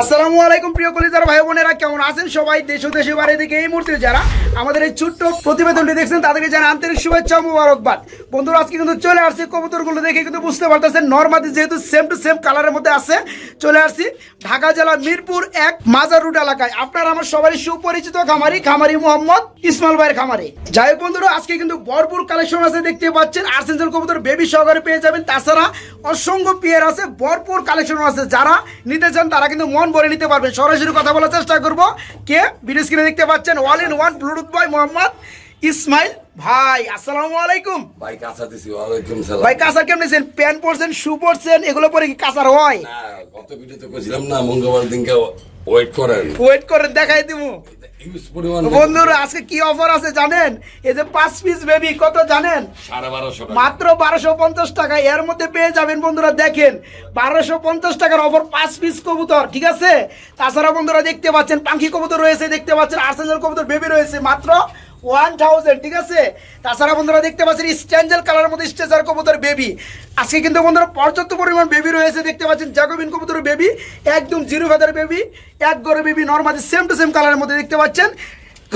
আসসালামু আলাইকুম, প্রিয় কলিজার ভাই বোনেরা, কেমন আছেন সবাই? দেশ দেশের বাইরে থেকে এই মুহূর্তে যারা আমাদের এই ছোট্ট প্রতিবেদনটি দেখছেন, তাদেরকে জানা আন্তরিক শুভেচ্ছা মুবারকবাদ। বন্ধুরা, আজকে কিন্তু চলে আসছে কবুতরগুলো দেখে কিন্তু বুঝতে পারতেছেন, নর্মাদি যেহেতু সেম টু সেম কালারের মধ্যে আছে, চলে আসছি ঢাকা জেলা মিরপুর এক মাজার রুট এলাকায়। আপনার আমার সবারই সুপরিচিত খামারি খামারি মোহাম্মদ ইসমাইল ভাইয়ের খামারি। যাই হোক বন্ধুরা, আজকে কিন্তু ভরপুর কালেকশন আছে, দেখতে পাচ্ছেন। আর্সেন্সেল কবুতর বেবি সহকারে পেয়ে যাবেন। তাছাড়া অসংখ্য পিয়ার আছে, ভরপুর কালেকশন আছে। যারা নিতে চান, তারা কিন্তু মন ভরে নিতে পারবেন। সরাসরি কথা বলার চেষ্টা করব। কে? ভিডিও স্ক্রিনে দেখতে পাচ্ছেন all in one Bluetooth boy Mohammad Ismail ভাই আসসালামু আলাইকুম। ভাই কাঁচা দিছি ওয়ালাইকুম সালাম। ভাই কাসা কেমন আছেন প্যান পরছেন শু পরছেন এগুলো পরে কি কাঁচার হয়? না গত ভিডিওতে কইছিলাম না মঙ্গলবার দিনকে ওয়েট করেন। ওয়েট করেন দেখাই পরিমাণ বন্ধুরা আজকে কি অফার আছে জানেন? এই যে পাঁচ পিস বেবি কত জানেন? মাত্র বারোশো পঞ্চাশ টাকা। এর মধ্যে পেয়ে যাবেন বন্ধুরা দেখেন বারোশো পঞ্চাশ টাকার অফার পাঁচ পিস কবুতর ঠিক আছে? তাছাড়া বন্ধুরা দেখতে পাচ্ছেন পাখি কবুতর রয়েছে দেখতে পাচ্ছেন আর্সেনাল কবুতর বেবি রয়েছে মাত্র ওয়ান থাউজেন্ড ঠিক আছে? তাছাড়া বন্ধুরা দেখতে পাচ্ছেন স্ট্যান্ডেল কালারের মধ্যে স্ট্রেচার কবুতর বেবি আজকে কিন্তু বন্ধুরা পর্যাপ্ত পরিমাণ বেবি রয়েছে, দেখতে পাচ্ছেন জ্যাকোবিন কবুতর বেবি একদম জিরো ফেদার বেবি এক গড়ে baby normally same to same কালারের মধ্যে দেখতে পাচ্ছেন।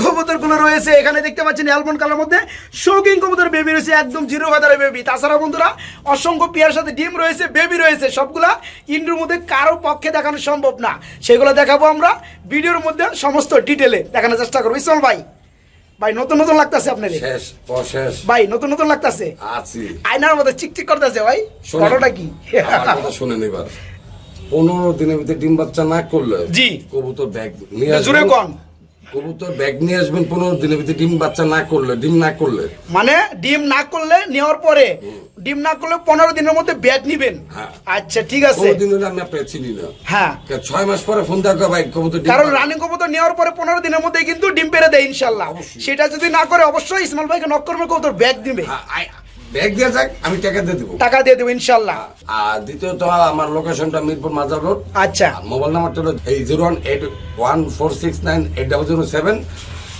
কবুতরগুলো রয়েছে, এখানে দেখতে পাচ্ছেন অ্যালমন্ড কালার মধ্যে। শৌকিং কবুতর বেবি রয়েছে, একদম জিরো ফাদারের বেবি তাছাড়া বন্ধুরা অসংখ্য পেয়ার সাথে ডিম রয়েছে বেবি রয়েছে, সবগুলা ইন্ডুর মধ্যে কারও পক্ষে দেখানো সম্ভব না। সেগুলো দেখাবো আমরা, ভিডিওর মধ্যে সমস্ত ডিটেলে দেখানোর চেষ্টা করব। ইসমাল ভাই। ভাই নতুন নতুন লাগতেছে আপনার। শেষ শেষ। ভাই নতুন নতুন লাগতেছে। আছি। আয়নার মধ্যে চিকচিক করতেছে ভাই ঘটনা কি? আমার কথা শুনেন এবার। পনেরো দিনের ভিতরে ডিম বাচ্চা না করলে জি। কবুতর ব্যাগ নিয়ে জুড়ে কন। কবুতর ব্যাগ নিয়ে আসবেন পনেরো দিনের ভিতরে ডিম বাচ্চা না করলে ডিম না করলে। মানে ডিম না করলে নেওয়ার পরে ডিম না করলে পনেরো দিনের মধ্যে ব্যাট নিবেন। হ্যাঁ। আচ্ছা ঠিক আছে। দিন হলে আমি আপনাকে চিনি না। হ্যাঁ। ছয় মাস পরে ফোন দেখা ভাই কবুতর কারণ। রানিং কবুতর নেওয়ার পরে পনেরো দিনের মধ্যে কিন্তু ডিম পেরে দেয় ইনশাল্লাহ। সেটা যদি না করে অবশ্যই ইসমাইল ভাইকে নক করবে কবুতর ব্যাগ দিবে। হ্যাঁ, ব্যাগ দিয়ে যাক আমি টাকা দিয়ে দেবো। টাকা দিয়ে দেবো ইনশাল্লাহ। আর দ্বিতীয়ত আমার লোকেশনটা মিরপুর মাজার রোড। আচ্ছা। মোবাইল নাম্বারটা হলো এই zero one eight one four six nine eight double zero seven.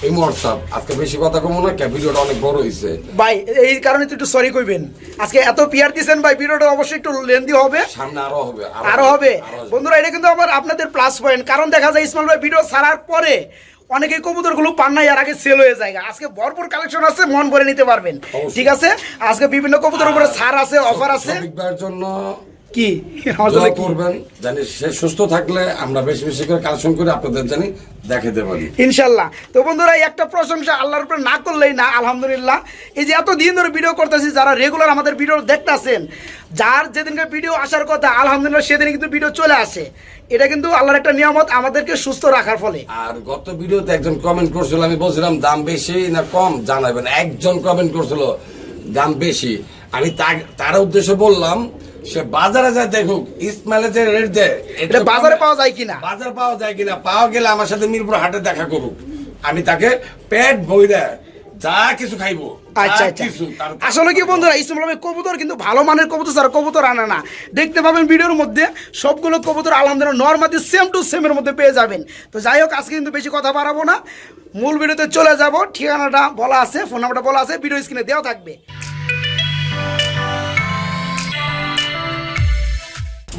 এই হোয়াটসঅ্যাপ আজকে বেশি কথা কমো না ভিডিওটা অনেক বড় হয়েছে ভাই এই কারণে তো একটু সরি কইবেন। আজকে এত পিয়ার দিয়েছেন ভাই ভিডিওটা অবশ্যই একটু লেন্দি হবে। সামনে আরও হবে আরও হবে বন্ধুরা এটা কিন্তু আবার আপনাদের প্লাস পয়েন্ট কারণ দেখা যায় ইসমাইল ভাই ভিডিও ছাড়ার পরে অনেকে কবুতরগুলো না এর আগে সেল হয়ে যায়। আজকে ভরপুর কালেকশন আছে মন ভরে নিতে পারবেন। ঠিক আছে? আজকে বিভিন্ন কবুতর উপরে ছাড় আছে অফার আছে। জন্য কি? দোয়া করবেন জানি সে সুস্থ থাকলে আমরা বেশি বেশি করে কালেকশন করে আপনাদের জানি দেখাতে পারি। ইনশাল্লাহ। তো বন্ধুরা একটা প্রশংসা আল্লাহর উপরে না করলেই না আলহামদুলিল্লাহ। এই যে এত দিন ধরে ভিডিও করতেছি যারা রেগুলার আমাদের ভিডিও দেখতেছেন যার যেদিনকে ভিডিও আসার কথা আলহামদুলিল্লাহ সেদিন কিন্তু ভিডিও চলে আসে। এটা কিন্তু আল্লাহর একটা নিয়ামত আমাদেরকে সুস্থ রাখার ফলে। আর গত ভিডিওতে একজন কমেন্ট করছিল আমি বলছিলাম দাম বেশি না কম? জানাবেন। একজন কমেন্ট করছিল দাম বেশি। আমি তার উদ্দেশ্যে বললাম সে বাজারে যায় দেখুক ইসমাইলে যে রেট দেয় এটা বাজারে পাওয়া যায় কিনা? বাজার পাওয়া যায় কিনা? পাওয়া গেলে আমার সাথে মিরপুর হাটে দেখা করুক। আমি তাকে পেট বইরা যা কিছু খাইবো আচ্ছা আচ্ছা। আসলে কি বন্ধুরা ইসলাম কবুতর কিন্তু ভালো মানের কবুতর স্যার কবুতর আনে না। দেখতে পাবেন ভিডিওর মধ্যে সবগুলো কবুতর আলহামদুলিল্লাহ নর্মাদি সেম টু সেমের মধ্যে পেয়ে যাবেন। তো যাই হোক আজকে কিন্তু বেশি কথা বাড়াবো না। মূল ভিডিওতে চলে যাব। ঠিকানাটা বলা আছে ফোন নাম্বারটা বলা আছে ভিডিও স্ক্রিনে দেওয়া থাকবে।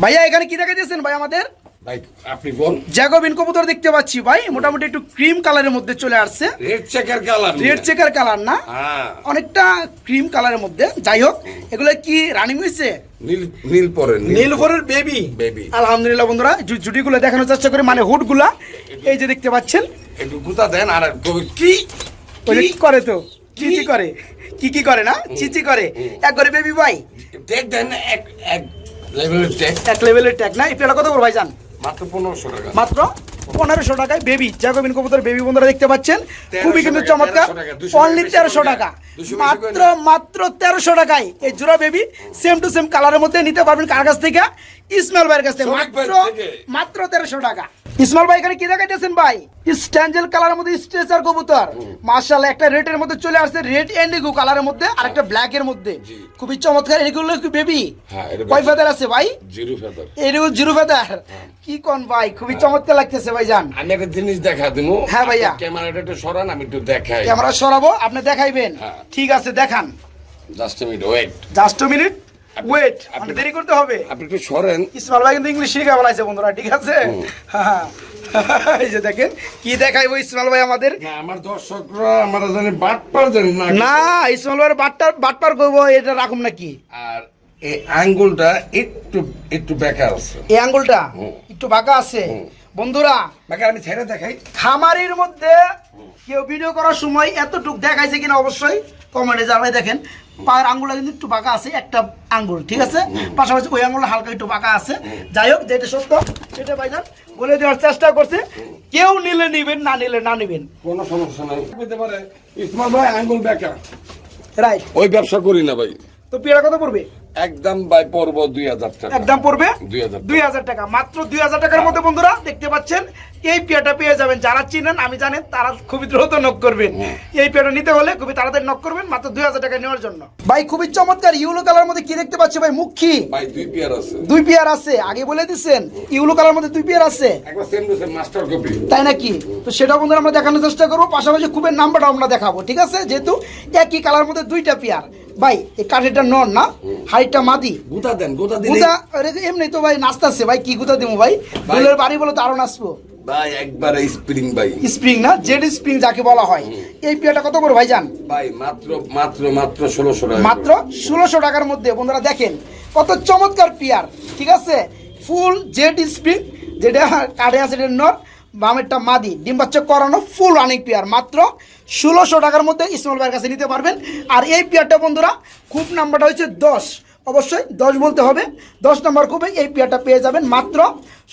ভাইয়া এখানে কি দেখা দিয়েছেন ভাই আমাদের? ভাই আপনি বল। জ্যাকোবিন কবুতর দেখতে পাচ্ছি ভাই মোটামুটি একটু ক্রিম কালারের মধ্যে চলে আসছে। Red checker colour red checker colour না? হ্যাঁ। অনেকটা ক্রিম কালারের মধ্যে। যাই হোক এগুলো কি রানিং হয়েছে? নীল নীল পরে নীলফরের বেবি। আলহামদুলিল্লাহ বন্ধুরা জুটিগুলো দেখানোর চেষ্টা করি মানে হুডগুলা। এই যে দেখতে পাচ্ছেন। একটু গুতা দেন আর কি? কি? করে তো। কি? কি করে। কি কি করে না? চিচি করে। এক করে বেবি ভাই ট্যাগ দেন এক এক এক লেভেলের ট্যাগ না এটা কত করে ভাই মাত্র পনেরোশো টাকা। মাত্র পনেরোশো টাকায় বেবি জ্যাকোবিন কবুতর বেবি বন্ধুরা দেখতে পাচ্ছেন। খুবই কিন্তু চমৎকার। 1300 টাকা, 200 অনলি তেরোশো টাকা না। 200 বেশি করে মাত্র মাত্র তেরোশো টাকায় এই জোড়া বেবি সেম টু সেম কালারের মধ্যে নিতে পারবেন কার কাছ থেকে? ইসমাইল ভাইয়ের কাছ থেকে। মাত্র থেকে। মাত্র তেরোশো টাকা। ইসমাইল ভাই এখানে কি দেখাইতেছেন ভাই? স্ট্যান্ডেল কালারের মধ্যে স্ট্রেচার কবুতর। মার্শাল্লাহ একটা রেড মধ্যে চলে আসছে রেড এন্ডিগো কালারের মধ্যে আর একটা ব্ল্যাক এর মধ্যে। খুবই চমৎকার এগুলো কি বেবি হ্যাঁ, কয় ফেদার আছে ভাই? জিরো ফেদার এরকম জিরো ফেদার কি কোন ভাই খুবই চমৎকার লাগতেছে ভাই জান আমি একটা জিনিস দেখা দিব হ্যাঁ, ভাইয়া। ক্যামেরাটা একটু সরান আমি একটু দেখাই। ক্যামেরা সরাবো আপনি দেখাইবেন। হ্যাঁ। ঠিক আছে দেখান। Just minute wait just minute wait মানে দেরি করতে হবে। আপনি একটু সরেন। ইসমাল ভাই কিন্তু ইংলিশ শিখে বলাইছে বন্ধুরা ঠিক আছে? হ্যাঁ। এই যে দেখেন কি দেখাইবো ইসমাল ভাই আমাদের? আমার দর্শকরা আমার জানি বাট পার জানি না না ইসমাল ভাই বাটপার করব এটা রাখুন নাকি? আর এই আঙ্গুলটা একটু একটু বেকার আছে। এই আঙ্গুলটা একটু বাঁকা আছে। বন্ধুরা আমি ছেড়ে দেখাই। খামারির মধ্যে কেউ ভিডিও করার সময় এতটুক দেখাইছে কিনা অবশ্যই কমেন্টে জানাই দেখেন। পায়ের আঙ্গুলটা কিন্তু একটু বাঁকা আছে একটা আঙ্গুল ঠিক আছে? পাশাপাশি ওই আঙ্গুলটা হালকা একটু বাঁকা আছে। যাই হোক যেটা সত্য সেটা ভাইজান বলে দেওয়ার চেষ্টা করছে কেউ নিলে নিবেন না নিলে না নিবেন। কোনো সমস্যা নাই। বুঝতে পারে ইসমাল ভাই আঙ্গুল বেকার রাইট ওই ব্যবসা করি না ভাই। তো পেয়ারা কত পড়বে? একদম ভাই পড়ব দুই হাজার টাকা। একদম পড়বে? 2000 দুই হাজার টাকা। মাত্র দুই হাজার টাকার মধ্যে বন্ধুরা দেখতে পাচ্ছেন এই পেয়াটা পেয়ে যাবেন। যারা চিনেন আমি জানেন তারা খুবই দ্রুত নক করবেন। এই পেয়াটা নিতে হলে খুবই তাড়াতাড়ি নক করবেন মাত্র দুই হাজার টাকা নেওয়ার জন্য। ভাই খুবই চমৎকার ইউলো কালার মধ্যে কি দেখতে পাচ্ছি ভাই? মুখী। ভাই দুই পেয়ার আছে। দুই পেয়ার আছে। আগে বলে দিচ্ছেন ইউলো কালার মধ্যে দুই পেয়ার আছে। একবার সেম টু মাস্টার কপি তাই নাকি? তো সেটা বন্ধুরা আমরা দেখানোর চেষ্টা করব। পাশাপাশি খুবের নাম্বারটা আমরা দেখাবো ঠিক আছে? যেহেতু একই কালার মধ্যে দুইটা পেয়ার। ভাই এই কাঠেরটা নন না? হাইটটা মাদি। গুতা দেন গুতা গুদা আরে এমনি তো ভাই নাচতেছে। ভাই কি গুতা দিব ভাই? ভাই। দুলের বাড়ি বলে তো আরও নাচবো। ভাই একবারে স্প্রিং ভাই। স্প্রিং না জেড স্প্রিং যাকে বলা হয়। এই কত করে ভাই জান ভাই মাত্র মাত্র মাত্র ষোলোশো টাকা মাত্র ষোলোশো টাকার মধ্যে। বন্ধুরা দেখেন কত চমৎকার পেয়ার ঠিক আছে? ফুল জেড স্প্রিং যেটা কাঠে আছে এটা নর বামেরটা মাদি। ডিম বাচ্চা করানো ফুল অনেক পেয়ার মাত্র ষোলোশো টাকার মধ্যে ইসমাল ভাইয়ের কাছে নিতে পারবেন। আর এই পেয়ারটা বন্ধুরা খুব নাম্বারটা হচ্ছে দশ। অবশ্যই দশ বলতে হবে। দশ নম্বর খুবই এই পেয়ারটা পেয়ে যাবেন মাত্র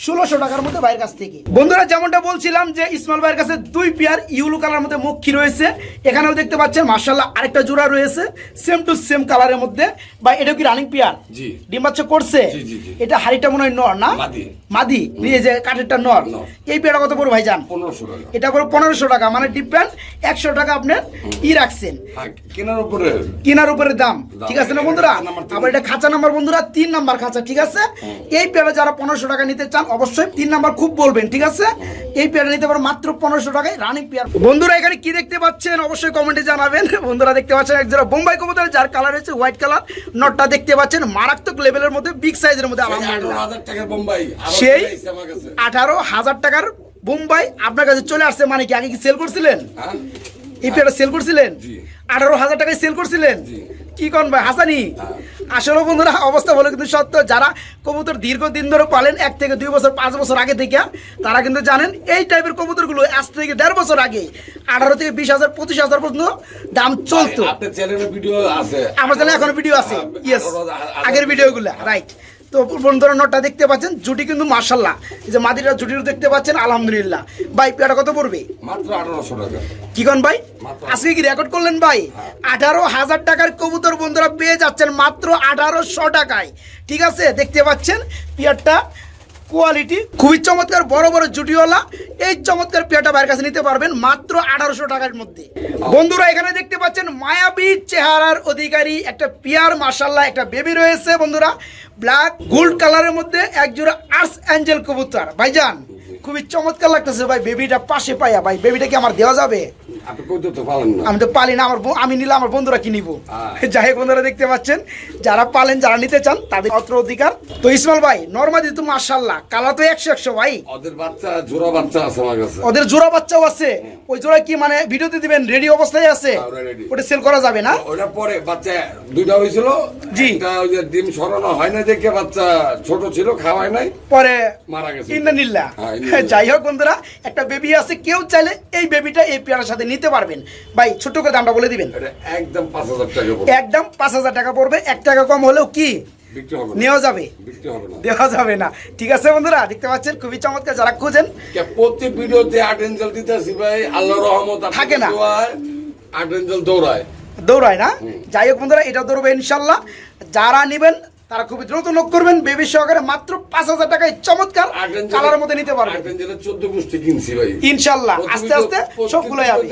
ষোলোশো টাকার মধ্যে ভাইয়ের কাছ থেকে। বন্ধুরা যেমনটা বলছিলাম যে ইসমাল ভাইয়ের কাছে দুই পেয়ার ইউলো কালার মধ্যে মুখী রয়েছে। এখানেও দেখতে পাচ্ছেন মার্শাল্লাহ আরেকটা জোড়া রয়েছে সেম টু সেম কালারের মধ্যে। বা এটা কি রানিং পেয়ার জি। ডিম বাচ্চা করছে? জি, জি, জি। এটা হাড়িটা মনে হয় নর না? মাদি। মাদি এই যে কাঠেরটা নর। নর। এই পেয়ারটা কত পড়বে ভাইজান? পনেরোশো টাকা। এটা করে পনেরোশো টাকা মানে ডিফারেন্ট একশো টাকা আপনার ই রাখছেন। কেনার উপরে? কেনার উপরে দাম। ঠিক আছে না বন্ধুরা? আবার এটা খাঁচা নাম্বার বন্ধুরা তিন নাম্বার খাঁচা ঠিক আছে? এই পেয়ারে যারা পনেরোশো টাকা নিতে চান অবশ্যই তিন নাম্বার খুব বলবেন ঠিক আছে? এই পেয়ারে নিতে পারেন মাত্র পনেরোশো টাকায় রানিং পেয়ার। বন্ধুরা এখানে কি দেখতে পাচ্ছেন? অবশ্যই কমেন্টে জানাবেন। বন্ধুরা দেখতে পাচ্ছেন এক জোড়া বোম্বাই কবুতর যার কালার হচ্ছে হোয়াইট কালার নটটা দেখতে পাচ্ছেন মারাত্মক লেভেলের মধ্যে বিগ সাইজের মধ্যে সেই। আঠারো হাজার টাকার বোম্বাই। আপনার কাছে চলে আসছে মানে কি আগে কি সেল করছিলেন? হ্যাঁ? এই পেয়ারটা সেল করছিলেন? আঠারো হাজার টাকায় সেল করছিলেন? কি কন ভাই হাসানি? আসলে বন্ধুরা অবস্থা বলে কিন্তু সত্য যারা কবুতর দীর্ঘদিন ধরে পালেন এক থেকে দুই বছর পাঁচ বছর আগে থেকে তারা কিন্তু জানেন এই টাইপের কবুতরগুলো আজ থেকে দেড় বছর আগে আঠারো থেকে বিশ হাজার পঁচিশ হাজার পর্যন্ত দাম চলতো। আমার জানা এখনও ভিডিও আছে। হ্যাঁ, ইয়েস আঠারো হাজার- আগের ভিডিওগুলো রাইট তো বন্ধুরা নোটটা দেখতে পাচ্ছেন জুটি কিন্তু মার্শাল্লাহ এই যে মাদিরা জুটির দেখতে পাচ্ছেন আলহামদুলিল্লাহ। ভাই পেয়ারা কত পড়বে? মাত্র আঠারোশো টাকা। কি কন ভাই। আজকে কি রেকর্ড করলেন ভাই? আঠারো হাজার টাকার কবুতর বন্ধুরা পেয়ে যাচ্ছেন মাত্র আঠারোশো টাকায়। ঠিক আছে দেখতে পাচ্ছেন পেয়ারটা কোয়ালিটি খুবই চমৎকার, বড় বড় জুটিওয়ালা, এই চমৎকার পেয়াটা বাইরের কাছে নিতে পারবেন মাত্র আঠারোশো টাকার মধ্যে। বন্ধুরা, এখানে দেখতে পাচ্ছেন মায়াবী চেহারার অধিকারী একটা পিয়ার মার্শাল্লাহ একটা বেবি রয়েছে বন্ধুরা। ব্ল্যাক গোল্ড কালারের মধ্যে একজোড়া আর্স অ্যাঞ্জেল কবুতর। ভাইজান খুবই চমৎকার লাগতেছে ভাই বেবিটা পাশে পাইয়া ভাই বেবিটা কি আমার দেওয়া যাবে? আমি তো পালি না আমার আমি নিলে আমার বন্ধুরা কি নিব? হ্যাঁ। যাই বন্ধুরা দেখতে পাচ্ছেন যারা পালেন যারা নিতে চান তাদের অত্র অধিকার। তো ইসমাল ভাই নর্মাদি তো মার্শাল্লাহ কালা তো একশো একশো ভাই। ওদের বাচ্চা জোড়া বাচ্চা আছে আমার কাছে। ওদের জোড়া বাচ্চাও আছে। ওই জোড়া কি মানে ভিডিওতে দিবেন রেডি অবস্থায় আছে? হ্যাঁ। ওটা সেল করা যাবে না? ওটা পরে বাচ্চা দুইটা হয়েছিল। জি। ওই যে ডিম সরানো হয় না দেখে বাচ্চা ছোট ছিল খাওয়ায় নাই। পরে মারা গেছে। ইন্দানিল্লা হ্যাঁ, ইন্দানিল্লাহ। যাই হোক বন্ধুরা একটা বেবি আছে কেউ চাইলে এই বেবিটা এই পেয়ারের সাথে নিতে পারবেন। ভাই ছোট করে দামটা বলে দিবেন। একদম পাঁচ হাজার টাকা পড়বে। একদম পাঁচ হাজার টাকা পড়বে এক টাকা কম হলেও কি? নেওয়া যাবে। দেওয়া যাবে না। ঠিক আছে বন্ধুরা দেখতে পাচ্ছেন খুবই চমৎকার যারা খুঁজেন। প্রতি ভিডিওতে আট এঞ্জেল দিতেছি ভাই আল্লাহ রহমত থাকে না। আট এঞ্জেল দৌড়ায়। দৌড়ায় না? যাই হোক বন্ধুরা এটা দৌড়বে ইনশাল্লাহ। যারা নেবেন তারা খুবই দ্রুত নোট করবেন। বেবি সহকারে মাত্র পাঁচ হাজার টাকায় চমৎকার কালারের মধ্যে নিতে পারবেন ইনশাল্লাহ আস্তে আস্তে সবগুলো যাবে।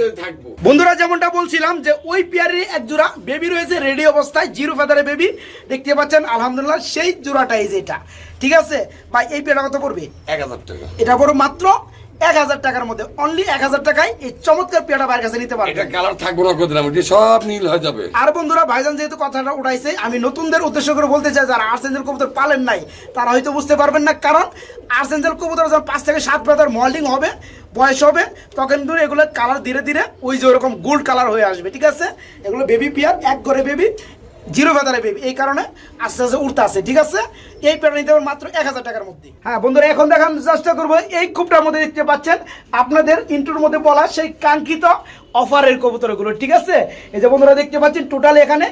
বন্ধুরা যেমনটা বলছিলাম যে ওই পিয়ারের এক জোড়া বেবি রয়েছে রেডি অবস্থায় জিরো ফেদারে বেবি। দেখতে পাচ্ছেন আলহামদুলিল্লাহ সেই জোড়াটাই যেটা। ঠিক আছে? ভাই এই পেয়ারটা কত পড়বে? এক হাজার টাকা। এটা পড়ো মাত্র এক হাজার টাকার মধ্যে অনলি এক হাজার টাকায় এই চমৎকার পেয়াটা বাইরের কাছে নিতে এটা কালার থাকব না করে দিলাম সব নীল হয়ে যাবে। আর বন্ধুরা ভাইজান যেহেতু কথাটা উঠাইছে আমি নতুনদের উদ্দেশ্য করে বলতে চাই যারা আর্সেঞ্জেল কবুতর পালেন নাই তারা হয়তো বুঝতে পারবেন না কারণ আর্সেঞ্জেল কবুতর যখন পাঁচ থেকে সাত পাতার মল্ডিং হবে বয়স হবে তখন কিন্তু এগুলো কালার ধীরে ধীরে ওই যে ওরকম গোল্ড কালার হয়ে আসবে ঠিক আছে? এগুলো বেবি পিয়ার এক করে বেবি জিরো ভেদারে বেবি এই কারণে আস্তে আস্তে উঠতে আছে ঠিক আছে? এই পেয়ারটা নিতে মাত্র এক হাজার টাকার মধ্যে। হ্যাঁ বন্ধুরা এখন দেখানোর চেষ্টা করব এই খুবটার মধ্যে দেখতে পাচ্ছেন আপনাদের ইন্টুর মধ্যে বলা সেই কাঙ্ক্ষিত অফারের কবুতরগুলো ঠিক আছে? এই যে বন্ধুরা দেখতে পাচ্ছেন টোটাল এখানে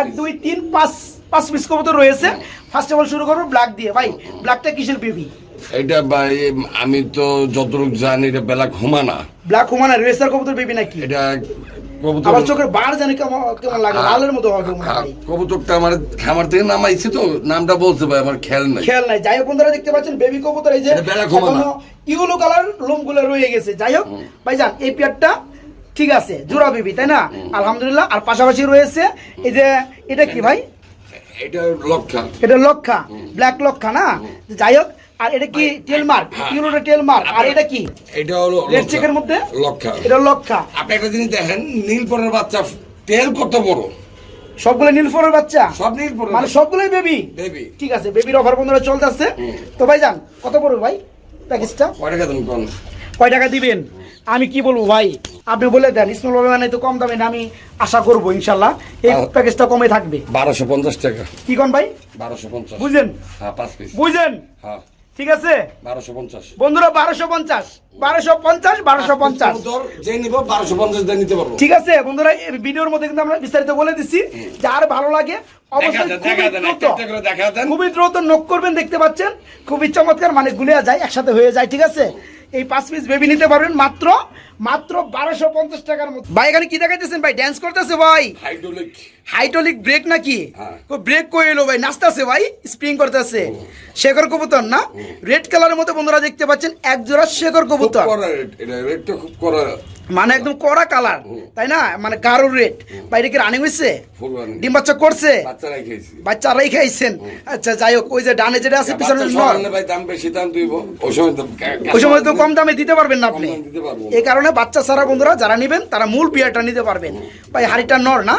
এক দুই তিন পাঁচ পাঁচ পিস কবুতর রয়েছে। ফার্স্ট অফ অল শুরু করব ব্ল্যাক দিয়ে। ভাই ব্ল্যাকটা কিসের বেবি এটা ভাই আমি তো যতটুকু জানি এটা ব্ল্যাক হুমানা। ব্ল্যাক হুমানা রেসার কবুতর বেবি নাকি? এটা আবার চোখের বার জানি কেমন কেমন লাগে হ্যাঁ। লালের মতো হবে হ্যাঁ, কবুতরটা আমার খামার থেকে নামাইছি তো নামটা বলতে আমার খেয়াল নাই। খেয়াল নাই। যাই হোক বন্ধুরা দেখতে পাচ্ছেন বেবি কবুতর এই যে। ইগুলো কালার লোমগুলো রয়ে গেছে। যাই হোক ভাইজান এই পেয়ারটা ঠিক আছে জোড়া বেবি তাই না? আলহামদুলিল্লাহ আর পাশাপাশি রয়েছে এই যে এটা কি ভাই? এটা লক্ষা। এটা লক্ষা ব্ল্যাক লক্ষা না? যাই হোক আর এটা কি টেল মার্ক হ্যাঁ। ইউরোটা টেল মার্ক আর এটা কি? এটা হলো রেড চেকের মধ্যে? লক্ষা। এটা লক্ষা। আপনি একটা জিনিস দেখেন নীলপরের বাচ্চা তেল কত বড়? সবগুলো নীলফরের বাচ্চা? সব নীলপরের মানে সবগুলোই বেবি বেবি ঠিক আছে বেবির অফার বন্ধুরা চলতেছে। তো ভাই যান কত পড়বে ভাই প্যাকেজটা? কয় টাকা দেন কোন? কয় টাকা দিবেন? আমি কি বলব ভাই? আপনি বলে দেন স্মল ভাবে মানে তো কম দামে না আমি আশা করব ইনশাল্লাহ। এই প্যাকেজটা কমে থাকবে। বারোশো পঞ্চাশ টাকা। কি কোন ভাই? বারোশো পঞ্চাশ। বুঝলেন হ্যাঁ পাঁচ পিস বুঝলেন হ্যাঁ। ঠিক আছে? বারোশো পঞ্চাশ। বন্ধুরা বারোশো পঞ্চাশ। বারোশো পঞ্চাশ বারোশো পঞ্চাশ। যে নিব বারোশো পঞ্চাশ দিয়ে নিতে পারব। ঠিক আছে বন্ধুরা ভিডিওর মধ্যে কিন্তু আমরা বিস্তারিত বলে দিচ্ছি। যার ভালো লাগে খুবই দ্রুত নক করবেন দেখতে পাচ্ছেন। খুবই চমৎকার মানে গুলিয়া যায় একসাথে হয়ে যায় ঠিক আছে? এই পাঁচ পিস বেবি নিতে পারবেন মাত্র মাত্র বারোশো পঞ্চাশ টাকার মতো। ভাই এখানে কি দেখাইতেছেন ভাই? ড্যান্স করতেছে ভাই। হাইড্রোলিক হাইড্রোলিক ব্রেক নাকি? হ্যাঁ। ব্রেক করে এলো ভাই? নাচতেছে ভাই স্প্রিং করতেছে। শেখর কবুতর না? রেড কালারের মতো বন্ধুরা দেখতে পাচ্ছেন এক জোড়া শেখর কবুতর। খুব কড়া। মানে একদম কড়া কালার তাই না? মানে গাঢ় রেড বাইরে কি রানিং হয়েছে ফুল রানি ডিম বাচ্চা করছে? বাচ্চারাই খাইছেন। আচ্ছা যাই হোক ওই যে ডানে যেটা আছে পিছনে নর ভাই দাম বেশি দাম দিব ওই সময় তো ওই সময় তো কম দামে দিতে পারবেন না আপনি। এই কারণে বাচ্চা সারা বন্ধুরা যারা নেবেন তারা মূল বিয়াটা নিতে পারবেন। ভাই হাড়িটা নর না?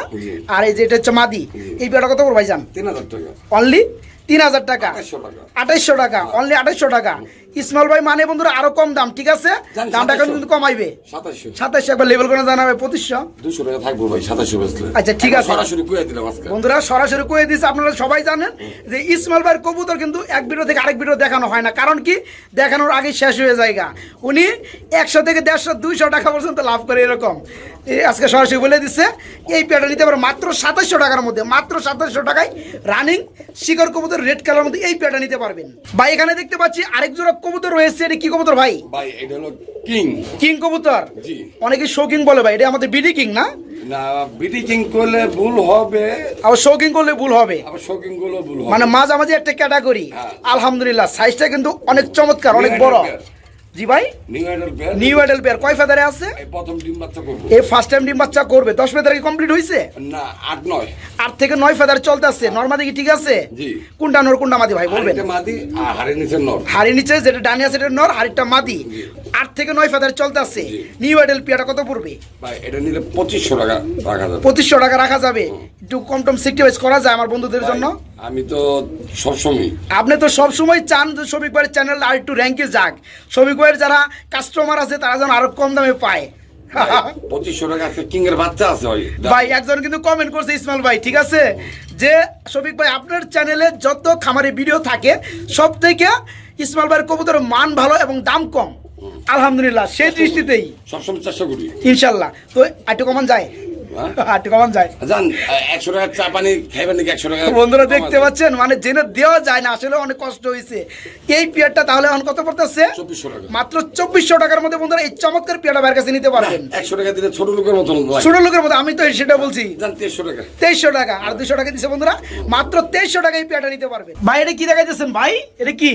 আর এই যে এটা হচ্ছে মাদি। এই বিয়াটা কত করব ভাই যান তিন হাজার টাকা। অনলি তিন হাজার টাকা। 2800 টাকা। আঠাইশশো টাকা। অনলি আঠাইশশো টাকা। ইসমাল ভাই মানে বন্ধুরা আরও কম দাম ঠিক আছে? দামটা 2700 কিন্তু কমাইবে। সাতাশশো একবার লেভেল করে জানাবে পঁচিশশো। দুশো টাকা থাকব ভাই সাতাশশো আচ্ছা, ঠিক আছে। সরাসরি কুয়ে দিলাম আজকে। বন্ধুরা সরাসরি কয়ে দিচ্ছে আপনারা সবাই জানেন যে ইসমাইল ভাইয়ের কবুতর কিন্তু এক ভিডিও থেকে আরেক ভিডিও দেখানো হয় না। কারণ কি? দেখানোর আগে শেষ হয়ে যায় গা। উনি একশো থেকে দেড়শো দুইশো টাকা পর্যন্ত লাভ করে এরকম। এই আজকে সরাসরি বলে দিচ্ছে এই পেয়ারটা নিতে পারে মাত্র সাতাশশো টাকার মধ্যে মাত্র সাতাশশো টাকায় রানিং শিকর কবুতর রেড কালার মধ্যে এই পেয়ারটা নিতে পারবেন। ভাই এখানে দেখতে পাচ্ছি আরেক জোড়া কবুতর রয়েছে এটা কি কবুতর ভাই? ভাই এটা হলো কিং। কিং কবুতর? জি। অনেকে শৌকিং বলে ভাই এটা আমাদের বিডি কিং না? না বিডি কিং করলে ভুল হবে। আবার শৌকিং করলে ভুল হবে। আবার শৌকিং করলে ভুল হবে। মানে মাঝামাঝি একটা ক্যাটাগরি। হ্যাঁ। আলহামদুলিল্লাহ সাইজটা কিন্তু অনেক চমৎকার অনেক বড়। জি ভাই? নিউ পেয়ার কয় ফেদারে আছে? প্রথম ডিম বাচ্চা করব। এই ফার্স্ট টাইম ডিম বাচ্চা করবে। ফেদারে কি কমপ্লিট না আট নয়। আট থেকে নয় ফেদার চলতে আছে নর্মাদি কি ঠিক আছে? জি। কোনটা নর কোনটা মাদি ভাই বলবেন। মাদি আর হাড়ি নিচে নর। হাড়ি নিচে যেটা ডানি আছে নর হাড়িটা মাদি। থেকে ফেদার চলতে আছে নিউ পেয়ারটা কত পড়বে? ভাই এটা নিলে পঁচিশশো টাকা রাখা যাবে। টাকা রাখা যাবে। একটু কম টম সিক্রিফাইস করা যায় আমার বন্ধুদের জন্য। আমি তো সবসময় আপনি তো সব সময় চান যে শফিক ভাইয়ের চ্যানেল আর একটু র্যাঙ্কে যাক। শফিক ভাইয়ের যারা কাস্টমার আছে তারা যেন আরও কম দামে পায়। পঁচিশশো টাকা কিং এর বাচ্চা আছে ভাই। ভাই একজন কিন্তু কমেন্ট করছে ইসমাইল ভাই ঠিক আছে? যে শফিক ভাই আপনার চ্যানেলে যত খামারি ভিডিও থাকে সব থেকে ইসমাইল ভাইয়ের কবুতরের মান ভালো এবং দাম কম। আলহামদুলিল্লাহ সেই দৃষ্টিতেই। সবসময় চেষ্টা করি। ইনশাল্লাহ। তো একটু কমান যায়। হ্যাঁ? কমান যায়? জান একশো টাকা চা পানি খাইবেন নাকি একশো টাকা বন্ধুরা দেখতে পাচ্ছেন মানে জেনে দেওয়া যায় না আসলে অনেক কষ্ট হয়েছে। এই পিয়ারটা তাহলে এখন কত পড়তেছে? চব্বিশশো টাকা। মাত্র চব্বিশশো টাকার মধ্যে বন্ধুরা এই চমৎকার পেয়ারটা বাইরের কাছে নিতে পারবেন। একশো টাকা দিলে ছোট লোকের মতন ছোট লোকের মধ্যে আমি তো সেটা বলছি। জান তেইশশো টাকা। তেইশশো টাকা আর দুশো টাকা দিচ্ছে বন্ধুরা মাত্র তেইশশো টাকা এই পেয়ারটা নিতে পারবে ভাই এটা কি দেখাইতেছেন? ভাই এটা কি?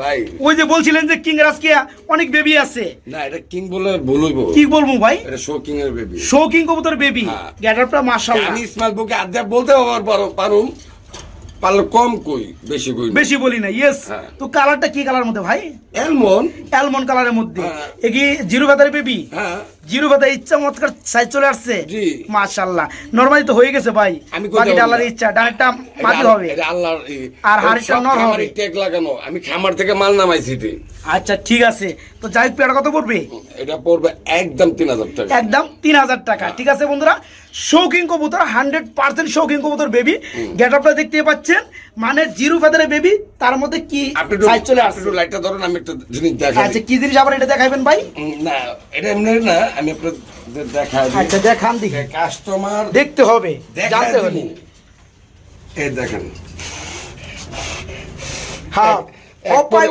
ভাই। ওই যে বলছিলেন যে কিং রাজকিয়া অনেক বেবি আছে। না এটা কিং বলে ভুল হইব। কি বলব ভাই? এটা শো কিং এর বেবি শো কিং কবুতর বেবি হ্যাঁ। গ্যাটারটা মাশাআল্লাহ। আমি ইসমাইল বুকে আদ্যা বলতে পারুম পারলে কম কই বেশি কই বেশি বলি না ইয়েস। তো কালারটা কি কালার মধ্যে ভাই? এমন অ্যালমন্ড কালারের মধ্যে। হ্যাঁ। জিরো ভেতারে বেবি হ্যাঁ। জিরো ভেতা ইচ্ছা মতকার সাইজ চলে আসছে? জি। মাশাআল্লাহ। নরমালি তো হয়ে গেছে ভাই। আমি কইতে বাকিটা আল্লাহর ইচ্ছা মাটি হবে। আল্লাহর আর হাড়িটা নর হবে। টেক লাগানো। আমি খামার থেকে মাল নামাইছি। আচ্ছা ঠিক আছে। তো যাই পেয়ারা কত পড়বে? এটা পড়বে একদম তিন হাজার টাকা। একদম তিন হাজার টাকা। ঠিক আছে বন্ধুরা? শৌখিন কবুতর হান্ড্রেড পার্সেন্ট শৌখিন কবুতর বেবি গেট আপটা দেখতে পাচ্ছেন। মানে জিরো ফেদারের বেবি তার মধ্যে কি সাইজ চলে আসছে একটু লাইটটা ধরেন আমি একটা জিনিস দেখাই আচ্ছা কি জিনিস আবার এটা দেখাবেন ভাই? না এটা এমনি না আমি আপনাদের দেখা আচ্ছা দেখান দিকে কাস্টমার দেখতে হবে জানতে হলে এই দেখেন। হ্যাঁ। অপায়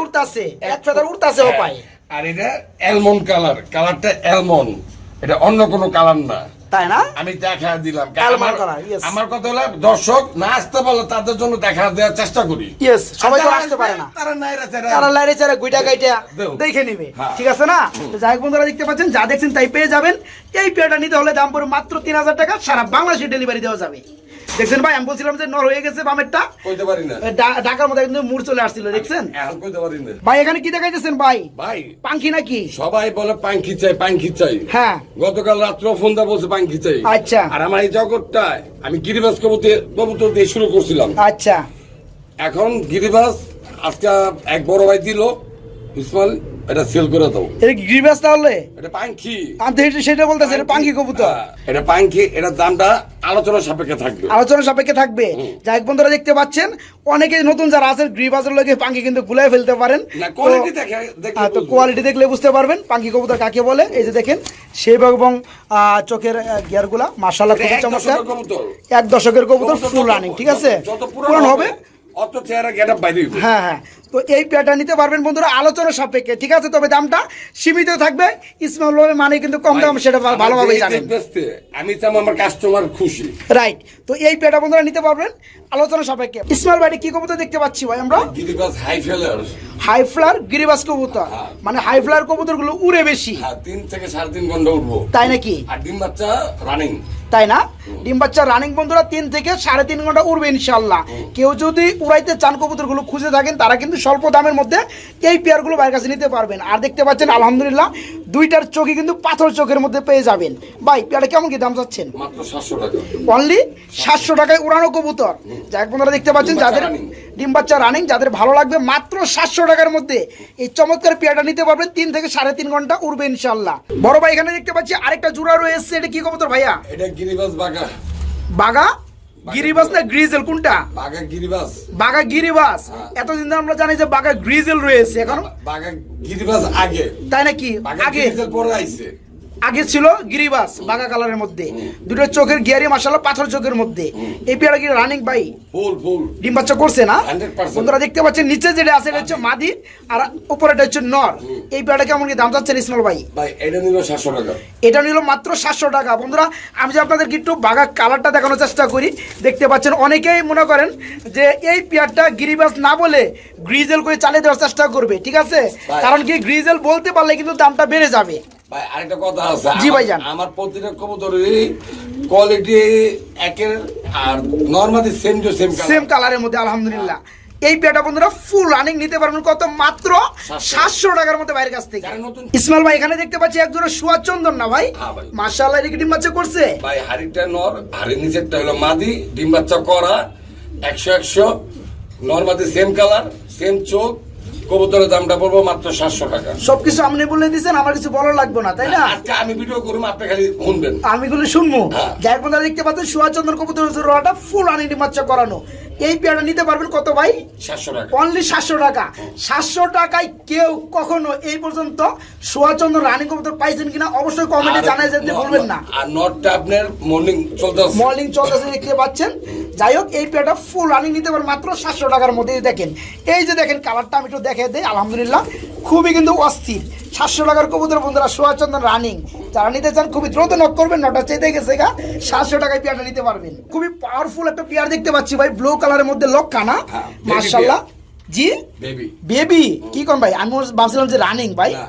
এক ফেদার উঠতাছে অপায়। আর এটা অ্যালমন্ড কালার কালারটা অ্যালমন্ড এটা অন্য কোনো কালার না। তাই না? আমি দেখা দিলাম। আমার- কথা হলো দর্শক না আসতে পারলে তাদের জন্য দেখা দেওয়ার চেষ্টা করি। ইয়েস সবাই তো আসতে পারে না। তারা নাইরা তারা- তারা লাইরে চারে গুইটা গাইটা দেখে নিবে। হ্যাঁ। ঠিক আছে না? যাই বন্ধুরা দেখতে পাচ্ছেন যা দেখছেন তাই পেয়ে যাবেন। এই পেয়ারটা নিতে হলে দাম পড়বে মাত্র তিন হাজার টাকা সারা বাংলাদেশে ডেলিভারি দেওয়া যাবে। দেখছেন ভাই আমি বলছিলাম যে নর হয়ে গেছে বামেরটা। কইতে পারি না। ঢাকার মধ্যে কিন্তু মুড় চলে আসছিল দেখছেন? এখন কইতে পারি না। ভাই এখানে কি দেখাইতেছেন ভাই? ভাই পাঙ্খি নাকি? সবাই বলে পাঙ্খি চাই পাঙ্খি চাই। হ্যাঁ। গতকাল রাত্র ফোন দা বলছে পাঙ্খি চাই। আচ্ছা। আর আমার এই জগৎটায় আমি গিরিবাস কবুতর কবুতর দিয়ে শুরু করছিলাম। আচ্ছা। এখন গিরিবাস আজকে এক বড় ভাই দিল ইসমাইল এটা সেল করে দাও। এটা কি গ্রিবাস তাহলে? এটা পাঙ্খি আমি এটা- সেটা বলতেছে এটা পাঙ্খি কবুতর। হ্যাঁ, এটা পাঙ্খি এটার দামটা আলোচনা সাপেক্ষে থাকবে। আলোচনা সাপেক্ষে থাকবে। যাই বন্ধুরা দেখতে পাচ্ছেন অনেকে নতুন যারা আছেন লোকে পাঙ্কি কিন্তু গুলাই ফেলতে পারেন। কোয়ালিটি দেখে হ্যাঁ, তো কোয়ালিটি দেখলে বুঝতে পারবেন পাঙ্কি কবুতর কাকে বলে। এই যে দেখেন শেপ এবং চোখের গিয়ারগুলা মার্শাল্লাহ এটা খুবই এক চমৎকার। দশকের কবুতর। এক দশকের কবুতর ফুল রানিং ঠিক আছে? পূরণ হবে অত চেহারা গেটা বাইরে হইবে। হ্যাঁ হ্যাঁ। তো এই পেয়ারটা নিতে পারবেন বন্ধুরা আলোচনা সাপেক্ষে ঠিক আছে? তবে দামটা সীমিত থাকবে। ইসমাইল ভাবে মানে কিন্তু কম দাম সেটা ভালোভাবে জানেন। আমি চাম আমার কাস্টমার খুশি। রাইট তো এই পেয়ারটা বন্ধুরা নিতে পারবেন আলোচনা সাপেক্ষে। ইসমাইল ভাই কি কবুতর দেখতে পাচ্ছি ভাই আমরা? গিরিবাস হাই ফেলার হাই ফ্লার গিরিবাস কবুতর। হ্যাঁ। মানে হাই ফ্লার কবুতরগুলো উড়ে বেশি। হ্যাঁ তিন থেকে সাড়ে তিন ঘণ্টা উঠবো তাই নাকি? আর ডিম বাচ্চা রানিং তাই না? ডিম বাচ্চা রানিং বন্ধুরা তিন থেকে সাড়ে তিন ঘণ্টা উড়বে ইনশাল্লাহ কেউ যদি উড়াইতে চান কবুতরগুলো খুঁজে থাকেন তারা কিন্তু স্বল্প দামের মধ্যে এই পেয়ারগুলো বাইরের কাছে নিতে পারবেন। আর দেখতে পাচ্ছেন আলহামদুলিল্লাহ দুইটার চোখই কিন্তু পাথর চোখের মধ্যে পেয়ে যাবেন। ভাই পেয়ারটা কেমন কি দাম চাচ্ছেন অনলি সাতশো টাকায় উড়ানো কবুতর। যাই বন্ধুরা দেখতে পাচ্ছেন যাদের ডিম বাচ্চা রানিং যাদের ভালো লাগবে মাত্র সাতশো টাকার মধ্যে এই চমৎকার পেয়ারটা নিতে পারবেন। তিন থেকে সাড়ে তিন ঘণ্টা উড়বে ইনশাল্লাহ বড় ভাই এখানে দেখতে পাচ্ছি আরেকটা জোড়া রয়েছে। এটা কি কবুতর ভাইয়া? এটা বাগা বাগা গিরিবাস না গ্রিজেল কোনটা? বাঘা গিরিবাস। বাগা গিরিবাস। হ্যাঁ। এতদিন ধরে আমরা জানি যে বাঘা গ্রিজেল রয়েছে এখন? বাগা গিরিবাস আগে। তাই নাকি? আগে। গ্রিজেল পরে আইছে। আগে ছিল গিরিবাস বাগা কালারের মধ্যে। দুটো চোখের গিয়ারি মাসাল্লাহ পাথর চোখের মধ্যে। এই পেয়ারা কি রানিং বাই ডিম বাচ্চা করছে না? বন্ধুরা দেখতে পাচ্ছেন নিচে যেটা আছে এটা হচ্ছে মাদি আর উপরে এটা হচ্ছে নর। এই পেয়ারটা কেমন কি দাম চাচ্ছেন ইসমাল ভাই? ভাই এটা নিল সাতশো টাকা। এটা নিল মাত্র সাতশো টাকা। বন্ধুরা আমি যে আপনাদেরকে একটু বাঘা কালারটা দেখানোর চেষ্টা করি দেখতে পাচ্ছেন অনেকেই মনে করেন যে এই পেয়ারটা গিরিবাস না বলে গ্রিজেল করে চালিয়ে দেওয়ার চেষ্টা করবে ঠিক আছে? কারণ কি গ্রিজেল বলতে পারলে কিন্তু দামটা বেড়ে যাবে। ভাই আরেকটা কথা আছে। জি আমার- ভাইজান। আমার প্রতিটা কবুতরেরই কোয়ালিটি একের আর normally same to same same কালারের মধ্যে আলহামদুলিল্লাহ। এই পেয়ারটা বন্ধুরা ফুল রানিং নিতে পারবেন কত মাত্র সাতশো। টাকার মধ্যে বাইরের কাছ থেকে। ইসমাইল ভাই এখানে দেখতে পাচ্ছি এক জোড়া শুয়ার চন্দন না ভাই? হ্যাঁ ভাই। এদিকে ডিম বাচ্চা করছে? ভাই হাড়িটা নর হাড়ির নিচেরটা হলো মাদি ডিম বাচ্চা করা একশো একশো নর্মালি সেম কালার সেম চোখ কবুতরের দামটা পড়ব মাত্র সাতশো টাকা। সবকিছু আপনি বলে দিয়েছেন আমার কিছু বলার লাগবে না তাই না? আজকে আমি ভিডিও করব আপনি খালি শুনবেন। আমি গুলো শুনব। হ্যাঁ। যাই বন্ধুরা দেখতে পাচ্ছেন সুভাষ চন্দ্র কবুতর রোয়াটা ফুল রানিং ডিম করানো। এই পেয়ারটা নিতে পারবেন কত ভাই? সাতশো টাকা। অনলি সাতশো টাকা। সাতশো টাকায় কেউ কখনো এই পর্যন্ত সুভাষচন্দ্র রানী কবুতর পাইছেন কিনা অবশ্যই কমেন্টে জানাই যেতে বলবেন না। আর নটটা আপনার মর্নিং চলতেছে। মর্নিং চলতেছে দেখতে পাচ্ছেন? যাই হোক এই পেয়ারটা ফুল রানিং নিতে পারেন মাত্র সাতশো টাকার মধ্যে দেখেন। এই যে দেখেন কালারটা আমি একটু দেখে দিই আলহামদুলিল্লাহ। খুবই কিন্তু অস্থির। সাতশো টাকার কবুতর বন্ধুরা সুভাষচন্দ্র রানিং। যারা নিতে চান খুবই দ্রুত নক করবেন নটা চেয়ে গেছে গা সাতশো টাকায় পেয়ারটা নিতে পারবেন। খুবই পাওয়ারফুল একটা পেয়ার দেখতে পাচ্ছি ভাই ব্লু কালারের মধ্যে লক্কানা হ্যাঁ, মার্শাল্লাহ জি? বেবি বেবি কি কোন ভাই? আমি ভাবছিলাম যে রানিং ভাই। না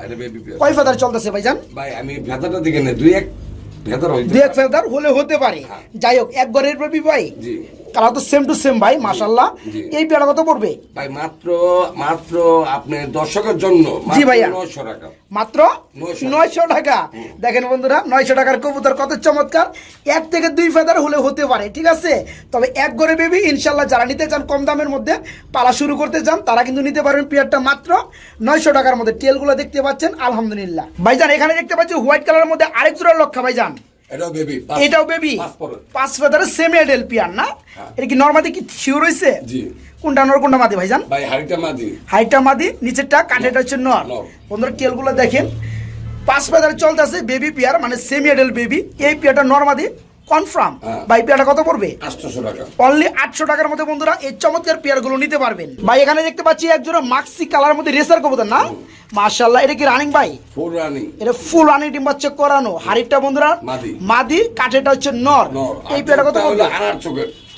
কয় ফাদার চলতেছে ভাইজান? ভাই আমি ভেতরটা দিকে নেই দুই এক ভেতর হইতে দু এক ফেদার হলে হতে পারে। হ্যাঁ। যাই হোক এক ঘরের বেবি ভাই। জি। কালার তো সেম টু সেম ভাই মাশাল্লাহ এই পেয়ারটা কত পড়বে? ভাই মাত্র মাত্র আপনি দর্শকের জন্য জি ভাইয়া। নয়শো টাকা। মাত্র নয়শো টাকা। দেখেন বন্ধুরা নয়শো টাকার কবুতর কত চমৎকার। এক থেকে দুই ফেদার হলে হতে পারে ঠিক আছে? তবে এক করে বেবি ইনশাল্লাহ যারা নিতে চান কম দামের মধ্যে পালা শুরু করতে চান তারা কিন্তু নিতে পারবেন পেয়ারটা মাত্র নয়শো টাকার মধ্যে। টেলগুলো দেখতে পাচ্ছেন আলহামদুলিল্লাহ। ভাইজান এখানে দেখতে পাচ্ছি হোয়াইট কালারের মধ্যে আরেক জোড়ার লক্ষা ভাইজান। এটাও বেবি এটাও বেবি পাঁচ ফেদারের সেম এডেল পিয়ার না? হ্যাঁ। এটা কি নর্মাদি কি শিওর হইছে? জি। কোনটা নর কোনটা মাদি ভাইজান? ভাই হাইটা মাদি। হাইটা মাদি নিচেরটা কাঠেটা হচ্ছে নর। নর। বন্ধুরা টেলগুলো দেখেন। পাঁচ ফেদারে চলতেছে বেবি পেয়ার মানে সেমি এডেল বেবি এই পিয়ারটা নর্মাদি কনফার্ম হ্যাঁ। ভাই পেয়ারটা কত পড়বে? টাকা। অনলি আটশো টাকার মধ্যে বন্ধুরা এই চমৎকার পেয়ারগুলো নিতে পারবেন। ভাই এখানে দেখতে পাচ্ছি একজোড়া মাক্সি কালার মধ্যে রেসার কবুতর না? এটা কি রানিং ভাই? ফোর রানিং এটা ফুল রানিং ডিম বাচ্চা করানো। হাড়িটা বন্ধুরা মাদি। কাঠেটা হচ্ছে নর। নর। এই পেয়ারটা কত পড়বে?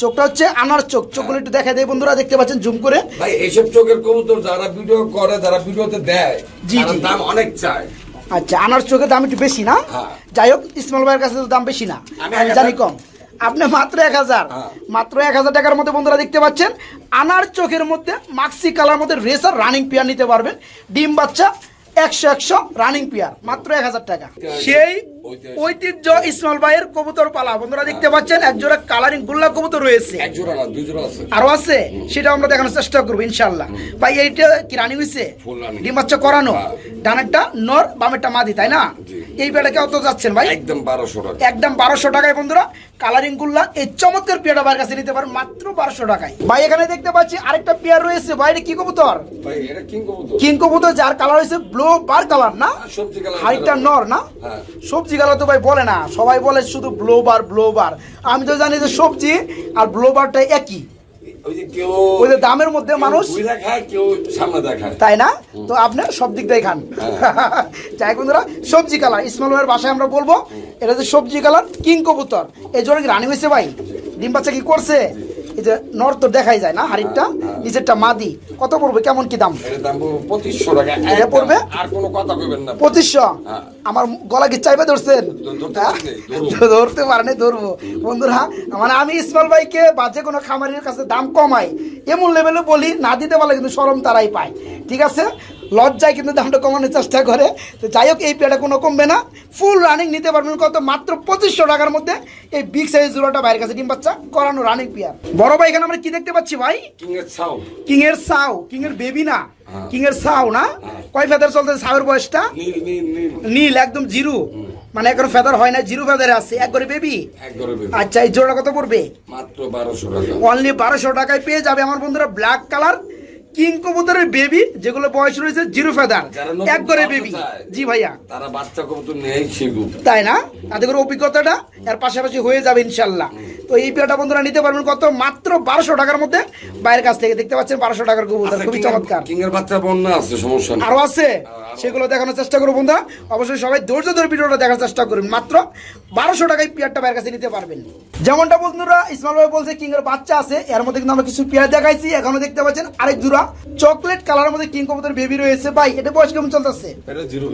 চোখটা হচ্ছে আনার চোখ। চোখগুলো একটু দেখা দেয় বন্ধুরা দেখতে পাচ্ছেন জুম করে। ভাই এইসব চোখের কবুতর যারা ভিডিও করে যারা ভিডিওতে দেয়। জি। দাম অনেক চায়। আচ্ছা আনার চোখের দাম একটু বেশি না? হ্যাঁ। যাই হোক ইসমাল ভাইয়ের কাছে তো দাম বেশি না। আমি আমি জানি কম। আপনি মাত্র এক হাজার। হ্যাঁ। মাত্র এক হাজার টাকার মধ্যে বন্ধুরা দেখতে পাচ্ছেন আনার চোখের মধ্যে মাক্সি কালার মধ্যে রেসার রানিং পেয়ার নিতে পারবেন। ডিম বাচ্চা একশো একশো রানিং পেয়ার মাত্র এক হাজার টাকা। সেই ঐতিহ্য ইসমাল ভাইয়ের কবুতর পালা। বন্ধুরা দেখতে পাচ্ছেন একজোড়া কালারিং গুল্লা কবুতর রয়েছে। আরও আছে? সেটা আমরা দেখানোর চেষ্টা করব ইনশাল্লাহ ভাই এইটা কি রানি হয়েছে ডিম বাচ্চা করানো? হ্যাঁ। ডানেরটা নর বামেরটা মাদি তাই না। এই পেয়ারটা কত যাচ্ছেন ভাই? একদম বারোশো টাকা। একদম বারোশো টাকায় বন্ধুরা কালারিং গুল্লা এই চমৎকার পেয়ারটা ভাইয়ের কাছে নিতে পারেন মাত্র বারোশো টাকায়। ভাই এখানে দেখতে পাচ্ছি আরেকটা পেয়ার রয়েছে। বাইরে কি কবুতর? ভাই এটা কিং কবুতর। কিং কবুতর যার কালার হয়েছে ব্লু বার কালার না? সবজি কালার হাইটটা নর না? হ্যাঁ। সবজি কালার তো ভাই বলে না। সবাই বলে শুধু ব্লোবার ব্লোবার আমি তো জানি যে সবজি আর ব্লোবারটা একই। ওই যে দামের মধ্যে মানুষ তাই না? তো আপনি সব দিক দিয়ে খান। যাই হোক বন্ধুরা সবজি কালার। ইসমাল ভাইয়ের বাসায় আমরা বলব এটা যে সবজি কালার কিং কবুতর। এই জন্য রানি হয়েছে ভাই? ডিম বাচ্চা কি করছে? এই যে নর তো দেখাই যায় না হাড়িটা নিচেরটা মাদি। কত পড়বে? কেমন কি দাম? পঁচিশশো টাকা। এটা পড়বে? আর কোনো কথা কইবেন না। পঁচিশশো? হ্যাঁ। আমার গলা কি চাইবে ধরছেন? ধরতে হ্যাঁ? পারেনি ধরবো। বন্ধুরা মানে আমি ইসমাল ভাইকে বা যে কোনো খামারের কাছে দাম কমাই। এমন লেভেলে বলি না দিতে পারলে কিন্তু সরম তারাই পায়। ঠিক আছে? লজ্জায় কিন্তু দামটা কমানোর চেষ্টা করে। তো যাই হোক এই পেয়ারটা কোনো কমবে না। ফুল রানিং নিতে পারবেন কত? মাত্র পঁচিশশো টাকার মধ্যে এই বিগ সাইজ জোড়াটা বাইরের কাছে ডিম বাচ্চা করানো রানিং পেয়ার বড় ভাই এখানে আমরা কি দেখতে পাচ্ছি ভাই? কিং এর ছাও কিং এর সাউ কিং এর বেবি না। কিং এর সাউ না? হ্যাঁ। কয় ফেদার চলতেছে সাউয়ের বয়সটা? নীল একদম জিরো। মানে এখন ফেদার হয় না জিরো ফেদারে আছে। এক করে বেবি। আচ্ছা এই জোড়া কত পড়বে? মাত্র বারোশো টাকা। অনলি বারোশো টাকায় পেয়ে যাবে আমার বন্ধুরা ব্ল্যাক কালার কিং কবুতরের বেবি যেগুলো বয়স রয়েছে জিরো ফেদার। এক করে বেবি জি ভাইয়া। তারা বাচ্চা কবুতর নেই শিখুক তাই না? তাদের অভিজ্ঞতাটা এর পাশাপাশি হয়ে যাবে ইনশাল্লাহ। তো এই পেয়ারটা বন্ধুরা নিতে পারবেন কত? মাত্র বারোশো টাকার মধ্যে বাইরের কাছ থেকে দেখতে পাচ্ছেন বারোশো টাকার কবুতর আচ্ছা, খুবই চমৎকার। কিং এর বাচ্চা বন্যা আছে সমস্যা নেই। আরও আছে? সেগুলো দেখানোর চেষ্টা করব বন্ধুরা। অবশ্যই সবাই ধৈর্য ধরে ভিডিওটা দেখার চেষ্টা করুন মাত্র বারোশো টাকায় পেয়ারটা বাইরের কাছে নিতে পারবেন। যেমনটা বন্ধুরা ইসমাল ভাই বলছে কিং এর বাচ্চা আছে। এর মধ্যে কিন্তু আমরা কিছু পেয়ার দেখাইছি। এখনও দেখতে পাচ্ছেন আরেক জোড়া চকলেট কালারের মধ্যে কিং কবুতর বেবি রয়েছে। ভাই এটা বয়স কেমন চলতেছে? এটা জিরো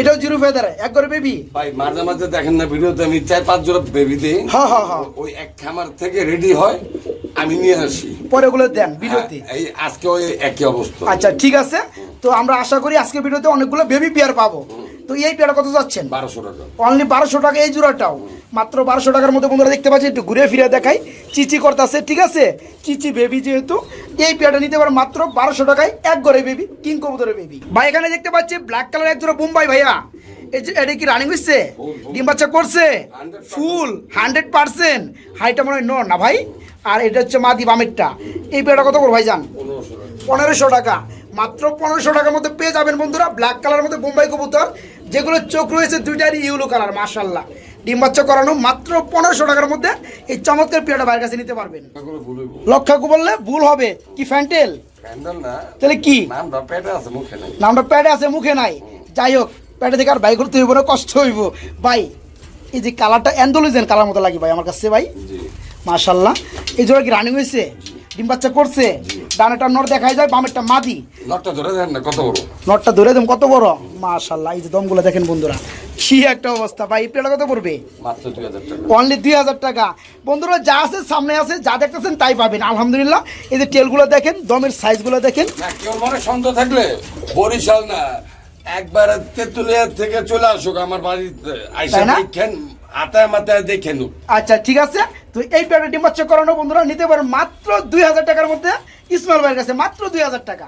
এটাও জিরো ফেদার এক করে বেবি ভাই মাঝে মাঝে দেখেন না ভিডিওতে আমি চার পাঁচ জোড়া বেবি দিই। হ্যাঁ হ্যাঁ হ্যাঁ ওই এক খামার থেকে রেডি হয় আমি নিয়ে আসি। পরে ওগুলো দেন ভিডিওতে। হ্যাঁ, এই আজকে ওই একই অবস্থা। আচ্ছা ঠিক আছে। তো আমরা আশা করি আজকে ভিডিওতে অনেকগুলো বেবি পেয়ার পাবো। তো এই পেয়ারা কত যাচ্ছেন? বারোশো টাকা। অনলি বারোশো টাকা এই জোড়াটাও। মাত্র বারোশো টাকার মধ্যে বন্ধুরা দেখতে পাচ্ছি একটু ঘুরে ফিরে দেখাই। চিচি করতেছে ঠিক আছে? চিচি বেবি যেহেতু এই পেয়ারটা নিতে পারে মাত্র বারোশো টাকায়। এক ঘরে বেবি কিং কবুতরের বেবি ভাই এখানে দেখতে পাচ্ছি ব্ল্যাক কালার এক জোড়া বোম্বাই ভাইয়া। এটা কি রানিং হচ্ছে। ডিম বাচ্চা করছে? ফুল হান্ড্রেড পার্সেন্ট হাইটা মনে হয় নর না ভাই। আর এটা হচ্ছে মাদি বামেরটা এই পেয়ারটা কত করে ভাই যান পনেরোশো টাকা। মাত্র পনেরোশো টাকার মধ্যে পেয়ে যাবেন বন্ধুরা। ব্ল্যাক কালার মধ্যে বোম্বাই কবুতর। যেগুলো চোখ রয়েছে দুইটারই ইউলো কালার মার্শাল্লাহ ডিম বাচ্চা করানো মাত্র পনেরোশো টাকার মধ্যে এই চমৎকার পেয়ারটা বাইরের কাছে নিতে পারবেন। লক্ষাকু বললে ভুল হবে। কি ফ্যান্টেল? তাহলে কি? নামটা প্যাডে আছে মুখে নাই। যাই হোক প্যাডে থেকে আর বাই করতে হইব না কষ্ট হইব। ভাই এই যে কালারটা অ্যান্ডোলিজেন কালার মতো লাগে ভাই আমার কাছে ভাই। জি। মার্শাল্লাহ এই জোড়া কি রানিং হয়েছে ডিম বাচ্চা করছে? ডানেটা নর দেখাই যায় বামেরটা মাদি। নটটা ধরে দেন না কত বড়? নটটা ধরে দেন কত বড়? মাশাল্লাহ এই যে দমগুলো দেখেন বন্ধুরা কি একটা অবস্থা। ভাই এই কত পড়বে? অনলি দুই হাজার টাকা। বন্ধুরা যা আছে সামনে আছে যা দেখতেছেন তাই পাবেন। আলহামদুলিল্লাহ এই যে টেলগুলো দেখেন দমের সাইজগুলো দেখেন। না কেউ মনে সন্দেহ থাকলে বরিশাল না একবার তেতুলিয়া থেকে চলে আসুক আমার বাড়িতে। আইসা দেখেন আতায় মাথায় দেখে নুক আচ্ছা ঠিক আছে। তো এই পেয়ারটা ডিম্বাচ্ছ করানো বন্ধুরা নিতে পারেন মাত্র দুই হাজার টাকার মধ্যে। ইসমাইল ভাইয়ের কাছে মাত্র দুই হাজার টাকা।